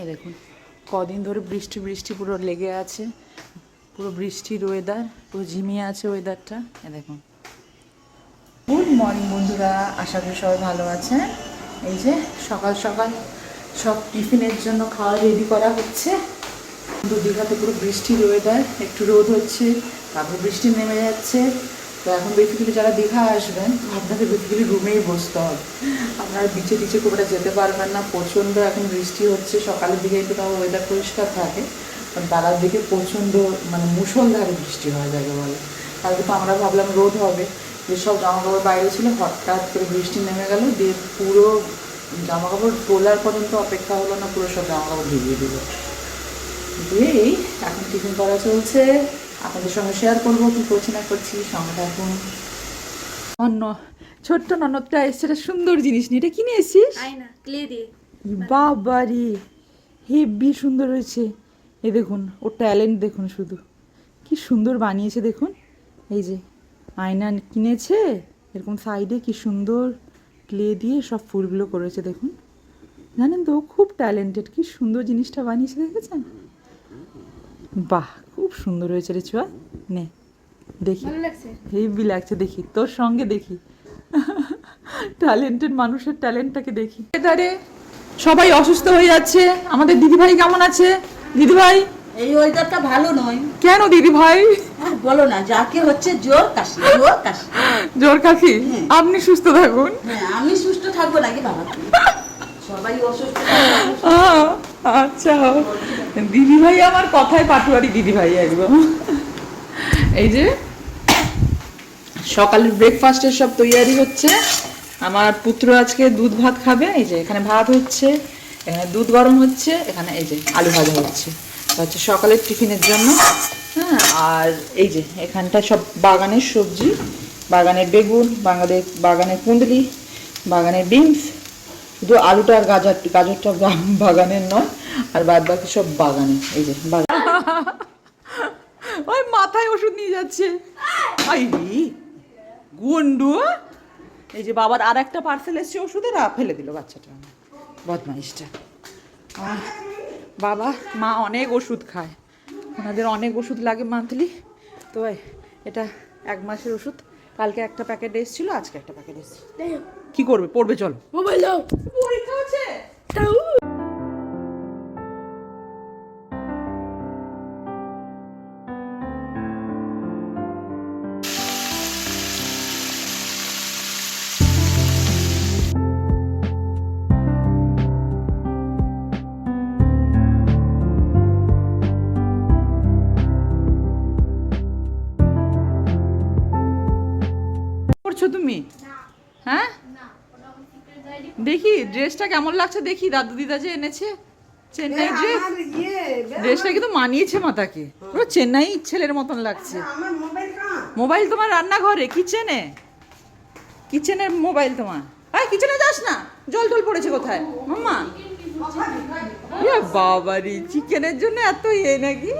এই দেখুন, কদিন ধরে বৃষ্টি বৃষ্টি পুরো লেগে আছে, পুরো বৃষ্টির ওয়েদার পুরো ঝিমিয়ে আছে ওয়েদারটা এ দেখুন। গুড মর্নিং বন্ধুরা, আশা করি সবাই ভালো আছেন। এই যে সকাল সকাল সব টিফিনের জন্য খাওয়া রেডি করা হচ্ছে। দু দীঘাতে পুরো বৃষ্টির ওয়েদার একটু রোদ হচ্ছে, তারপর বৃষ্টি নেমে যাচ্ছে। তো এখন বেসিক্যালি যারা দীঘা আসবেন, আপনাদের বেসিক্যালি রুমেই বসতে হবে। আপনারা বিচে টিচে খুব একটা যেতে পারবেন না। প্রচণ্ড এখন বৃষ্টি হচ্ছে, সকালের দিকে একটু তাও ওয়েদার পরিষ্কার থাকে কারণ বেলার দিকে প্রচণ্ড মানে মুষলধারে বৃষ্টি হয়, যাকে বলে। কালকে তো আমরা ভাবলাম রোদ হবে যেসব জামা কাপড় বাইরে ছিল, হঠাৎ করে বৃষ্টি নেমে গেল, দিয়ে পুরো জামা কাপড় তোলার পর্যন্ত অপেক্ষা হলো না, পুরো সব জামা কাপড় ভিজিয়ে দিল। দিয়েই এখন টিফিন করা চলছে। আপনাদের সঙ্গে শেয়ার করব কি করছি না করছি, সঙ্গে থাকুন। অন্য ছোট্ট ননদটা এসছে একটা সুন্দর জিনিস নিয়ে এটা কিনে এসছিস? আয়না ক্লে দিয়ে বাবারি হেব্বি সুন্দর হয়েছে। এ দেখুন ওর ট্যালেন্ট দেখুন শুধু। কি সুন্দর বানিয়েছে দেখুন। এই যে আয়না কিনেছে এরকম সাইডে কি সুন্দর ক্লে দিয়ে সব ফুলগুলো করেছে দেখুন। জানেন তো খুব ট্যালেন্টেড কি সুন্দর জিনিসটা বানিয়েছে দেখেছেন? বাহ খুব সুন্দর হয়েছে রে চুয়া। নে দেখি। ভালো লাগছে? হেভি লাগছে দেখি তোর সঙ্গে দেখি। ট্যালেন্টেড মানুষের ট্যালেন্টটাকে দেখি। এধারে সবাই অসুস্থ হয়ে যাচ্ছে। আমাদের দিদিভাই কেমন আছে? দিদিভাই? এই ওয়েদারটা ভালো নয়। কেন দিদিভাই? বলো না যাকে হচ্ছে জোর কাশি জোর কাশি। জ্বর কাশি? আপনি সুস্থ থাকুন। হ্যাঁ আমি সুস্থ থাকব নাকি বাবা? সবাই অসুস্থ আচ্ছা। দিদিভাই আমার কথায় পাটুয়ারি দিদিভাই একদম। এই যে সকালের ব্রেকফাস্টের সব তৈয়ারি হচ্ছে। আমার পুত্র আজকে দুধ ভাত খাবে এই যে এখানে ভাত হচ্ছে এখানে দুধ গরম হচ্ছে এখানে এই যে আলু ভাজা হচ্ছে। হচ্ছে সকালের টিফিনের জন্য। হ্যাঁ আর এই যে এখানটা সব বাগানের সবজি বাগানের বেগুন বাগানের বাগানের কুন্দলি বাগানের বিনস। শুধু আলুটা আর গাজর গাজরটা বাগানের নয় আর বাদ বাকি সব বাগানে এই যে বাগান। ওই মাথায় ওষুধ নিয়ে যাচ্ছে। আই গুন্ডু এই যে বাবার আর একটা পার্সেল এসছে ওষুধের ফেলে দিল বাচ্চাটা। বদমাইশটা। বাবা মা অনেক ওষুধ খায়। ওনাদের অনেক ওষুধ লাগে মান্থলি তো এটা এক মাসের ওষুধ। কালকে একটা প্যাকেট এসেছিল আজকে একটা প্যাকেট এসেছে। কি করবে? পড়বে চলো। মোবাইল পরীক্ষা আছে করছ তুমি? হ্যাঁ? দেখি ড্রেসটা কেমন লাগছে দেখি। দাদু দিদা যে এনেছে চেন্নাই ড্রেস ড্রেসটা কিন্তু মানিয়েছে মাতাকে। পুরো চেন্নাই ছেলের মতন লাগছে। মোবাইল তোমার রান্নাঘরে কিচেনে? কিচেনের মোবাইল তোমার। হ্যাঁ কিচেনে যাস না। জল টল পড়েছে কোথায়? মাম্মা। ইয়ে বাবারি চিকেনের জন্য এত ইয়ে নাকি?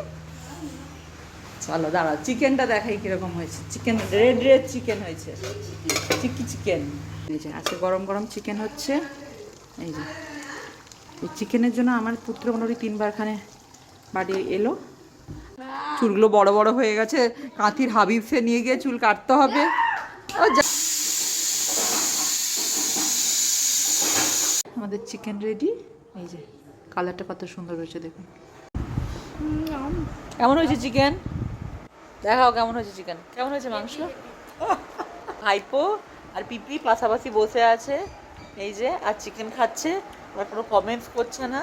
চলো দাঁড়াও চিকেনটা দেখাই কীরকম হয়েছে। চিকেন রেড রেড চিকেন হয়েছে। চিকি চিকেন এই যে আজকে গরম গরম চিকেন হচ্ছে। এই যে এই চিকেনের জন্য আমার পুত্র মোটামুটি তিনবার খানে বাড়ি এলো। চুলগুলো বড় বড় হয়ে গেছে কাঁথির হাবিবসে নিয়ে গিয়ে চুল কাটতে হবে। ও যা- আমাদের চিকেন রেডি এই যে কালারটা কত সুন্দর হয়েছে দেখুন। কেমন হয়েছে চিকেন দেখাও কেমন হয়েছে চিকেন কেমন হয়েছে মাংস? ভাইপো আর পিপি পাশাপাশি বসে আছে এই যে আর চিকেন খাচ্ছে আর কোনো কমেন্টস করছে না।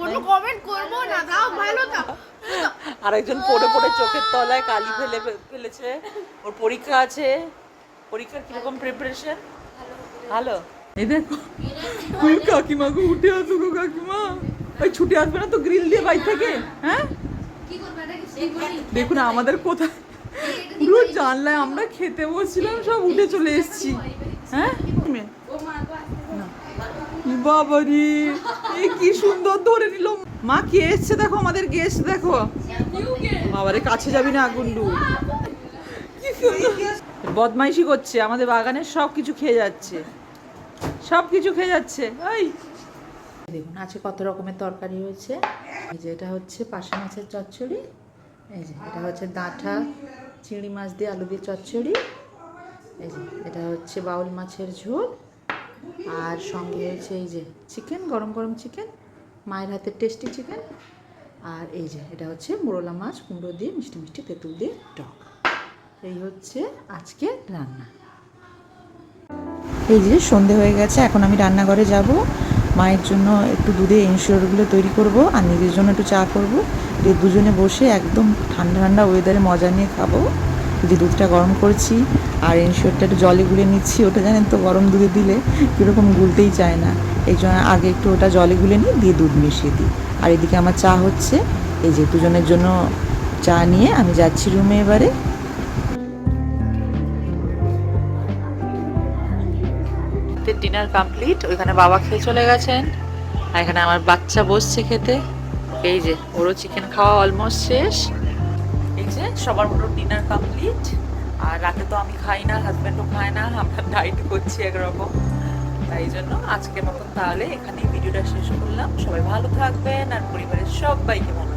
কোনো কমেন্ট করব না দাও ভালো দাও আরেকজন পড়ে পড়ে চোখের তলায় কালি ফেলে ফেলেছে। ওর পরীক্ষা আছে। পরীক্ষার কীরকম প্রিপারেশন ভালো। এই দেখো ওই কাকিমা গো উঠে আসো গো কাকিমা। ওই ছুটে আসবে না তো গ্রিল দিয়ে বাইর থেকে হ্যাঁ? দেখুন আমাদের কোথায় পুরো জানলায় আমরা খেতে বসছিলাম সব উঠে চলে এসেছি। হ্যাঁ? ও মা তো বাবারি এই কি সুন্দর ধরে নিল। মা কে এসছে দেখো আমাদের গেস্ট দেখো। বাবারে কাছে যাবি না গুন্ডু। কি বদমাইশি করছে আমাদের বাগানের সব কিছু খেয়ে যাচ্ছে। সব কিছু খেয়ে যাচ্ছে। এই দেখুন আছে কত রকমের তরকারি হয়েছে। এই যে এটা হচ্ছে পাশা মাছের চচ্চড়ি, এই যে এটা হচ্ছে ডাঁটা, চিংড়ি মাছ দিয়ে আলু দিয়ে চচ্চড়ি, এই যে এটা হচ্ছে বাউল মাছের ঝোল, আর সঙ্গে হয়েছে এই যে চিকেন, গরম গরম চিকেন, মায়ের হাতের টেস্টি চিকেন, আর এই যে এটা হচ্ছে মোরলা মাছ, কুমড়ো দিয়ে, মিষ্টি মিষ্টি তেঁতুল দিয়ে টক। এই হচ্ছে আজকে রান্না। এই যে সন্ধে হয়ে গেছে, এখন আমি রান্নাঘরে যাব। মায়ের জন্য একটু দুধে ইনশিওরগুলো তৈরি করব আর নিজের জন্য একটু চা করব। দিয়ে দুজনে বসে একদম ঠান্ডা ঠান্ডা ওয়েদারে মজা নিয়ে খাব। যে দুধটা গরম করছি আর ইনশিওরটা একটু জলে গুলে নিচ্ছি। ওটা জানেন তো গরম দুধে দিলে কীরকম গুলতেই চায় না। এই জন্য আগে একটু ওটা জলে গুলে নিই, দিয়ে দুধ মিশিয়ে দিই। আর এদিকে আমার চা হচ্ছে। এই যে দুজনের জন্য চা নিয়ে আমি যাচ্ছি রুমে এবারে। ডিনার কমপ্লিট ওইখানে বাবা খেয়ে চলে গেছেন। আর এখানে আমার বাচ্চা বসছে খেতে। এই যে, ওরও চিকেন খাওয়া অলমোস্ট শেষ। এই যে, সবার মতো ডিনার কমপ্লিট আর রাতে তো আমি খাই না হাজব্যান্ডও খায় না, আমরা ডাইট করছি একরকম। তাই জন্য আজকের মতন তাহলে এখানেই ভিডিওটা শেষ করলাম। সবাই ভালো থাকবেন, আর পরিবারের সবাইকে ভালো